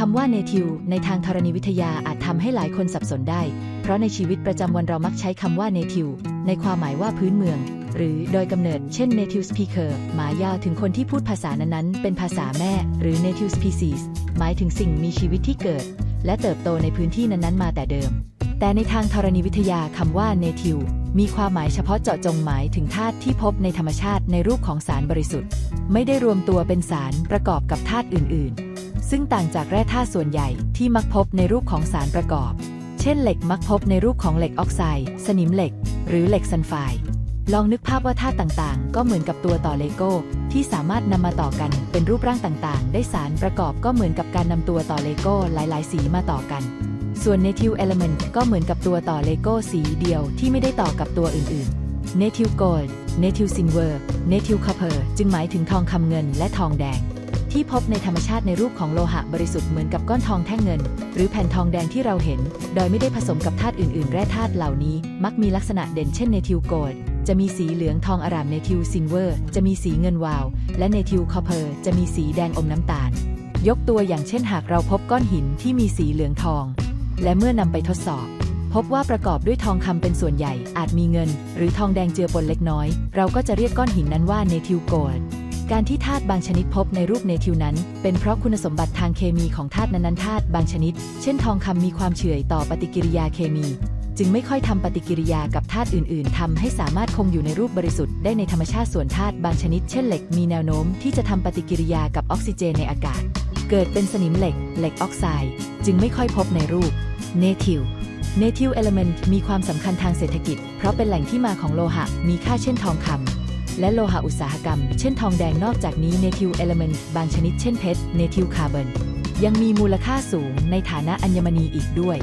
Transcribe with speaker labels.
Speaker 1: คำว่า native ในทางธรณีวิทยาอาจทำให้หลายคนสับสนได้ เพราะในชีวิตประจำวันเรามักใช้คำว่า native ในความหมายว่าพื้นเมือง หรือโดยกำเนิด เช่น native speaker หมายยาวถึงคนที่พูดภาษานั้นๆ เป็นภาษาแม่ หรือ native species หมายถึงสิ่งมีชีวิตที่เกิด และเติบโตในพื้นที่นั้นๆ มาแต่เดิม แต่ในทางธรณีวิทยาคำว่า native มีความหมายเฉพาะเจาะจงหมายถึงธาตุที่พบในธรรมชาติในรูปของสารบริสุทธิ์ ไม่ได้รวมตัวเป็นสารประกอบกับธาตุอื่นๆ ซึ่งต่างจากแร่ธาตุส่วนใหญ่ที่มักพบในรูปของสารประกอบ เช่นเหล็กมักพบในรูปของเหล็กออกไซด์ สนิมเหล็ก หรือเหล็กซัลไฟด์ลองนึกภาพว่าธาตุต่างๆ ก็เหมือนกับตัวต่อเลโก้ ที่สามารถนำมาต่อกันเป็นรูปร่างต่างๆ ได้สารประกอบก็เหมือนกับการนำตัวต่อเลโก้หลายๆ สีมาต่อกัน ส่วน native element ก็เหมือนกับตัวต่อเลโก้สีเดียวที่ไม่ได้ต่อกับตัวอื่นๆ native gold native silver native copper จึงหมายถึงทองคำเงินและทองแดง ที่พบในธรรมชาติในรูปของโลหะบริสุทธิ์เหมือนกับก้อนทองแท่งเงิน หรือแผ่นทองแดงที่เราเห็น โดยไม่ได้ผสมกับธาตุอื่น ๆ แร่ธาตุเหล่านี้ มักมีลักษณะเด่นเช่น native gold จะมีสีเหลืองทองอาราม native silver จะมีสีเงินวาว และ native copper จะมีสีแดงอมน้ำตาล ยกตัวอย่างเช่นหากเราพบก้อนหินที่มีสีเหลืองทอง และเมื่อนำไปทดสอบ พบว่าประกอบด้วยทองคำเป็นส่วนใหญ่อาจมีเงิน หรือทองแดงเจือปนเล็กน้อย เราก็จะเรียกก้อนหินนั้นว่า native gold ก การที่ธาตุบางชนิดพบในรูปเนทิวนั้น เป็นเพราะคุณสมบัติทางเคมีของธาตุนั้นๆธาตุบางชนิด เช่นทองคำมีความเฉื่อยต่อปฏิกิริยาเคมี จึงไม่ค่อยทำปฏิกิริยากับธาตุอื่น ๆทำให้สามารถคงอยู่ในรูปบริสุทธิ์ได้ในธรรมชาติส่วนธาตุบางชนิด เช่นเหล็กมีแนวโน้มที่จะทำปฏิกิริยากับออกซิเจนในอากาศ เกิดเป็นสนิมเหล็ก เหล็กออกไซด์จึงไม่ค่อยพบในรูป native native element มีความสำคัญทางเศรษฐกิจ เพราะเป็นแหล่งที่มาของโลหะ มีค่าเช่นทองคำ และโลหะอุตสาหกรรม เช่นทองแดงนอกจากนี้ native element บางชนิดเช่นเพชร native carbon ยังมีมูลค่าสูงในฐานะอัญมณีอีกด้วย